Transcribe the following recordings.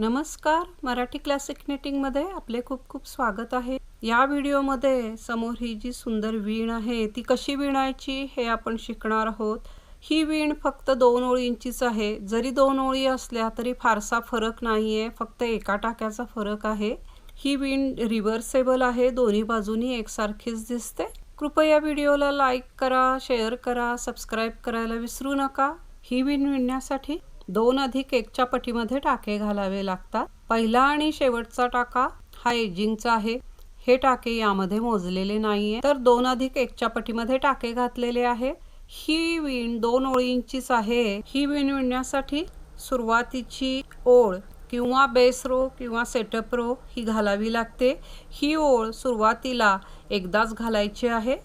नमस्कार. मराठी क्लासिक नेटिंगमध्ये आपले खूप खूप स्वागत आहे. या व्हिडिओमध्ये समोर ही जी सुंदर वीण आहे ती कशी विणायची हे आपण शिकणार आहोत. ही वीण फक्त दोन ओळींचीच आहे. जरी दोन ओळी असल्या तरी फारसा फरक नाही आहे फक्त एका टाक्याचा फरक आहे. ही वीण रिव्हर्सेबल आहे. दोन्ही बाजूनी एकसारखीच दिसते. कृपया व्हिडिओला लाईक करा शेअर करा सबस्क्राईब करायला विसरू नका. ही वीण विणण्यासाठी दोन अधिक एकच्या पटीमध्ये टाके घालावे लागतात. पहिला आणि शेवटचा टाका हा एजिंगचा आहे. हे टाके यामध्ये मोजलेले नाहीये. तर दोन अधिक एकच्या पटीमध्ये टाके घातलेले आहे. ही विण दोन ओळींचीच आहे. ही विण विणण्यासाठी सुरुवातीची ओळ किंवा बेस रो किंवा सेटअप रो ही घालावी लागते. ही ओळ सुरुवातीला एकदाच घालायची आहे.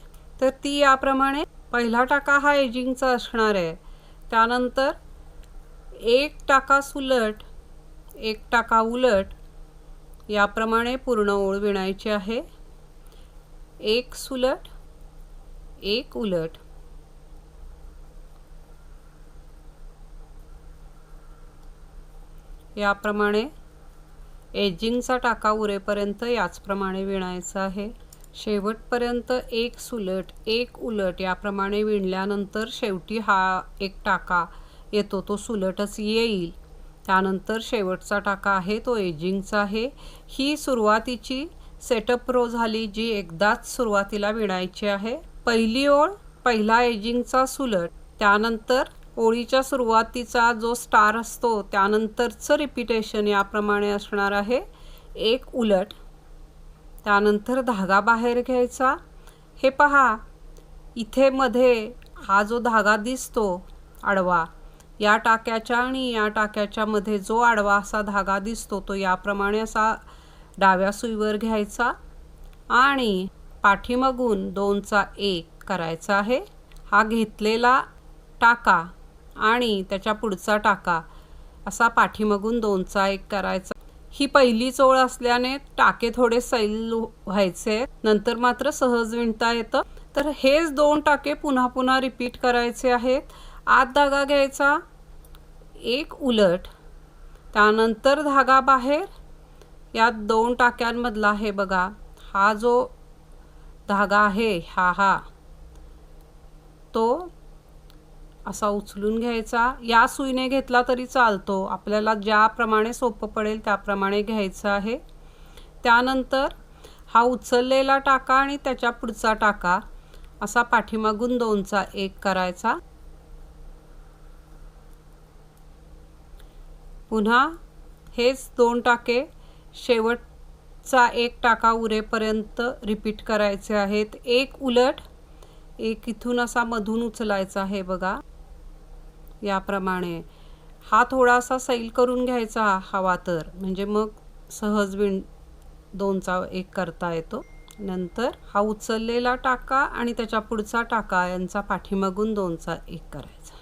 तर ती याप्रमाणे पहिला टाका हा एजिंगचा असणार आहे. त्यानंतर एक टाका सुलट एक टाका उलट याप्रमाणे पूर्ण ओळ विणायची आहे. एक सुलट एक उलट. याप्रमाणे एजिंगचा टाका उरेपर्यंत याचप्रमाणे विणायचं आहे. शेवटपर्यंत एक सुलट एक उलट याप्रमाणे विणल्यानंतर शेवटी हा एक टाका येतो तो सुलटच येईल. त्यानंतर शेवटचा टाका आहे तो एजिंगचा आहे. ही सुरुवातीची सेटअप रो झाली जी एकदाच सुरुवातीला विणायची आहे. पहिली ओळ पहिला एजिंगचा सुलट. त्यानंतर ओळीच्या सुरुवातीचा जो स्टार असतो त्यानंतरचं रिपिटेशन याप्रमाणे असणार आहे. एक उलट. त्यानंतर धागा बाहेर घ्यायचा. हे पहा इथे मध्ये हा जो धागा दिसतो आडवा. या टाक्याच्या आणि या टाक्याच्या मध्ये जो आडवा असा धागा दिसतो तो याप्रमाणे असा डाव्या सुईवर घ्यायचा आणि पाठीमागून दोनचा एक करायचा आहे. हा घेतलेला टाका आणि त्याच्या पुढचा टाका असा पाठीमागून दोनचा एक करायचा. ही पहिली चोळ असल्याने टाके थोडे सैल व्हायचे नंतर मात्र सहज विणता येतं. तर हेच दोन टाके पुन्हा पुन्हा रिपीट करायचे आहेत. आत धागा घ्यायचा. एक उलट. त्यानंतर धागा बाहेर. या दोन टाक्यांमधला आहे बघा. हा जो धागा आहे हा हा. तो असा उचलून घ्यायचा. या सुईने घेतला तरी चालतो. आपल्याला ज्याप्रमाणे सोपं पडेल त्याप्रमाणे घ्यायचं आहे. त्यानंतर हा उचललेला टाका आणि त्याच्या पुढचा टाका. असा पाठीमागून दोनचा एक करायचा. पुन्हा हेच दोन टाके शेवटचा एक टाका उरेपर्यंत रिपीट करायचे आहेत. एक उलट एक इथून असा मधून उचलायचा आहे बघा. याप्रमाणे हा थोडासा सैल करून घ्यायचा हवा तर. म्हणजे मग सहज विण दोनचा एक करता येतो. नंतर हा उचललेला टाका आणि त्याच्या पुढचा टाका यांचा पाठीमागून दोनचा एक करायचा.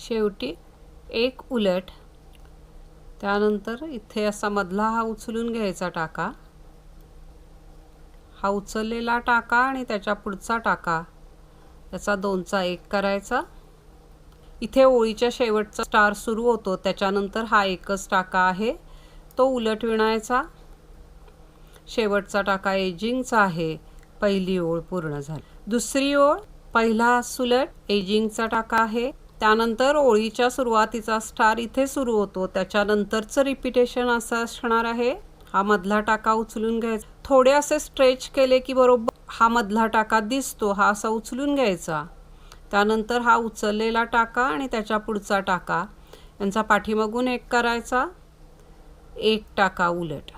शेवटी एक उलट. त्यानंतर इथे असा मधला हा उचलून घ्यायचा टाका. हा उचललेला टाका आणि त्याच्या पुढचा टाका. याचा दोनचा एक करायचा. इथे ओळीच्या शेवटचा स्टार सुरू होतो. त्याच्यानंतर हा एकच टाका आहे. तो उलट विणायचा. शेवटचा टाका एजिंगचा आहे. पहिली ओळ पूर्ण झाली. दुसरी ओळ पहिला सुलट एजिंगचा टाका आहे. त्यानंतर ओळीच्या सुरुवातीचा स्टार इथे सुरू होतो. त्याच्यानंतरचं रिपिटेशन असं असणार आहे. हा मधला टाका उचलून घ्यायचा. थोडे असे स्ट्रेच केले की बरोबर हा मधला टाका दिसतो हा असा उचलून घ्यायचा. त्यानंतर हा उचललेला टाका आणि त्याच्या पुढचा टाका. यांचा पाठीमागून एक करायचा. एक टाका उलट.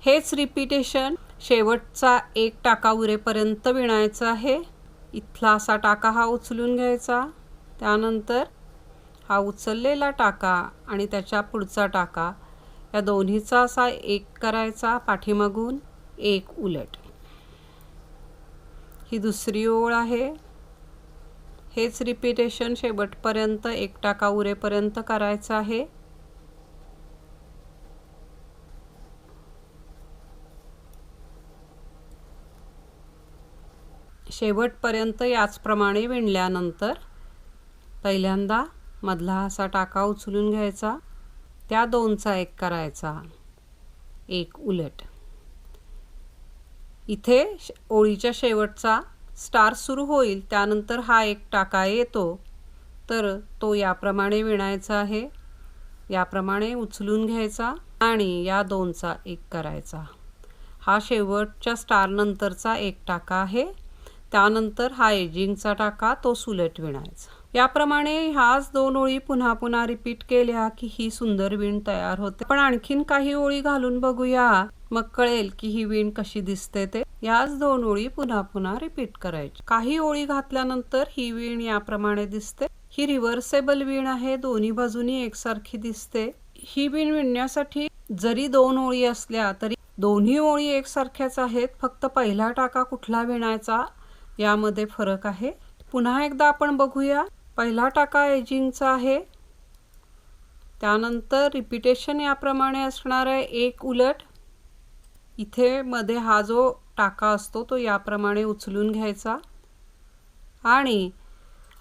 हेच रिपिटेशन शेवटचा एक टाका उरेपर्यंत विणायचं आहे. इथला असा टाका हा उचलून घ्यायचा. त्यानंतर हा उचललेला टाका आणि त्याच्या पुढचा टाका या दोन्हीचा असा एक करायचा पाठीमागून एक उलट. ही दुसरी ओळ आहे. हेच रिपिटेशन शेवटपर्यंत एक टाका उरेपर्यंत करायचं आहे. शेवटपर्यंत याचप्रमाणे विणल्यानंतर पहिल्यांदा मधला असा टाका उचलून घ्यायचा त्या दोनचा एक करायचा. एक उलट. इथे ओळीच्या शेवटचा स्टार सुरू होईल त्यानंतर हा एक टाका येतो. तर तो याप्रमाणे विणायचा आहे. याप्रमाणे उचलून घ्यायचा आणि या दोनचा एक करायचा. हा शेवटच्या स्टार नंतरचा एक टाका आहे. त्यानंतर हा एजिंगचा टाका तो सुलट विणायचा. याप्रमाणे ह्याच दोन ओळी पुन्हा पुन्हा रिपीट केल्या की ही सुंदर विण तयार होते. पण आणखीन काही ओळी घालून बघूया. मग कळेल की ही विण कशी दिसते ते. याच दोन ओळी पुन्हा पुन्हा रिपीट करायची. काही ओळी घातल्यानंतर ही विण याप्रमाणे दिसते. ही रिव्हर्सेबल विण आहे. दोन्ही बाजूनी एकसारखी दिसते. ही विण विणण्यासाठी जरी दोन ओळी असल्या तरी दोन्ही ओळी एकसारख्याच आहेत. फक्त पहिला टाका कुठला विणायचा यामध्ये फरक आहे. पुन्हा एकदा आपण बघूया. पहिला टाका एजिंगचा आहे. त्यानंतर रिपिटेशन याप्रमाणे असणार आहे एक उलट. इथे मध्ये हा जो टाका असतो तो याप्रमाणे उचलून घ्यायचा. आणि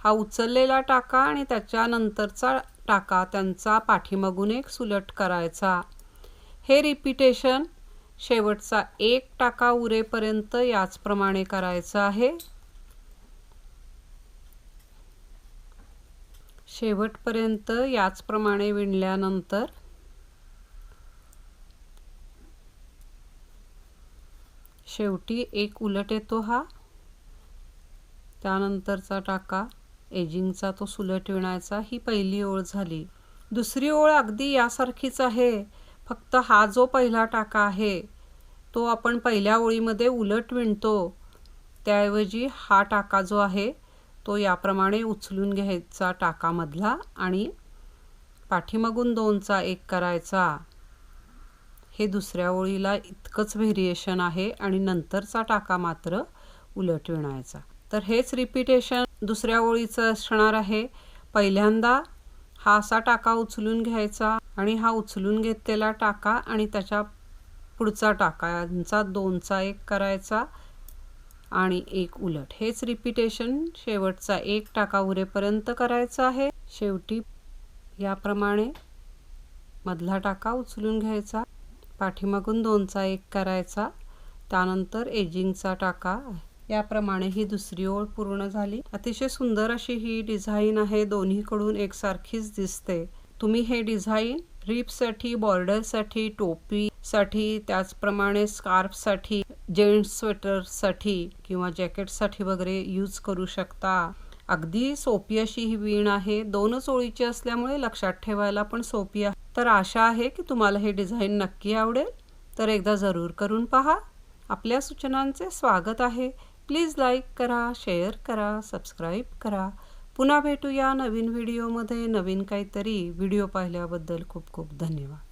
हा उचललेला टाका आणि त्याच्यानंतरचा टाका त्यांचा पाठीमागून एक सुलट करायचा. हे रिपिटेशन शेवटचा एक टाका उरेपर्यंत याचप्रमाणे करायचं आहे. शेवटपर्यंत याचप्रमाणे विणल्यानंतर शेवटी एक उलट येतो हा. त्यानंतरचा टाका. एजिंगचा तो सुलट विणायचा. ही पहिली ओळ झाली. दुसरी ओळ अगदी यासारखीच आहे. फक्त हा जो पहिला टाका आहे तो आपण पहिल्या ओळीमध्ये उलट विणतो. त्याऐवजी हा टाका जो आहे तो याप्रमाणे उचलून घ्यायचा टाकामधला आणि पाठीमागून दोनचा एक करायचा. हे दुसऱ्या ओळीला इतकंच व्हेरिएशन आहे आणि नंतरचा टाका मात्र उलट विणायचा. तर हेच रिपिटेशन दुसऱ्या ओळीचं असणार आहे. पहिल्यांदा हा असा टाका उचलून घ्यायचा आणि हा उचलून घेतलेला टाका आणि त्याच्या पुढचा टाका यांचा दोनचा एक करायचा. आणि एक उलट. हेच रिपिटेशन शेवटचा एक टाका उरेपर्यंत करायचा आहे. शेवटी याप्रमाणे मधला टाका उचलून घ्यायचा. पाठीमागून दोनचा एक करायचा. त्यानंतर एजिंगचा टाका. याप्रमाणे ही दुसरी ओळ पूर्ण झाली. अतिशय सुंदर अशी ही डिझाईन आहे. दोन्हीकडून एकसारखीच दिसते. तुम्ही हे डिझाईन रिपसाठी बॉर्डरसाठी टोपी साठी त्याचप्रमाणे स्कार्फसाठी जेंट्स स्वेटरसाठी किंवा जॅकेटसाठी वगैरे यूज करू शकता. अगदी सोपी अशी ही वीण आहे. दोनच ओळीची असल्यामुळे लक्षात ठेवायला पण सोपी आहे. तर आशा आहे की तुम्हाला हे डिझाईन नक्की आवडेल. तर एकदा जरूर करून पहा. आपल्या सूचनांचे स्वागत आहे. प्लीज लाईक करा शेअर करा सबस्क्राईब करा. पुन्हा भेटूया नवीन व्हिडिओमध्ये नवीन काहीतरी व्हिडिओ पाहिल्याबद्दल खूप खूप धन्यवाद.